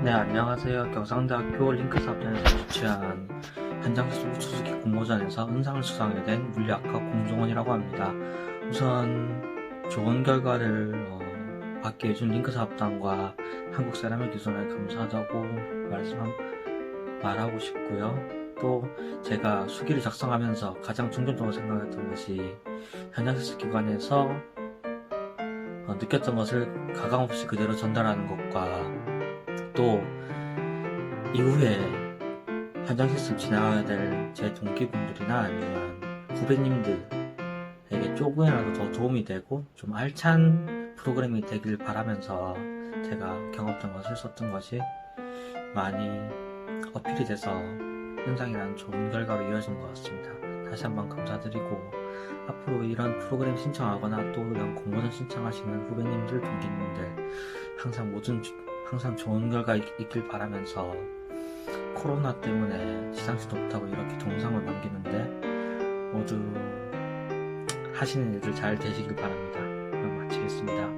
네, 안녕하세요. 경상대학교 링크사업단에서 주최한 현장기술 우수수기 공모전에서 은상을 수상하게 된 물리학과 공종원이라고 합니다. 우선 좋은 결과를 어, 받게 해준 링크사업단과 한국세라믹 기술에 감사하다고 말씀 말하고 싶고요. 또 제가 수기를 작성하면서 가장 중점적으로 생각했던 것이 현장기술 기관에서 어, 느꼈던 것을 가감없이 그대로 전달하는 것과 또 이후에 현장 실습 진행하게 될제 동기분들이나 아니면 후배님들에게 조금이라도 더 도움이 되고 좀 알찬 프로그램이 되길 바라면서 제가 경험했던 것을 썼던 것이 많이 어필이 돼서 현장이라는 좋은 결과로 이어진 것 같습니다. 다시 한번 감사드리고 앞으로 이런 프로그램 신청하거나 또 이런 공모전 신청하시는 후배님들, 동기님들 항상 모든 주- 항상 좋은 결과 있길 바라면서 코로나 때문에 시상식도 못하고 이렇게 동상을 남기는데 모두 하시는 일들 잘 되시길 바랍니다. 마치겠습니다.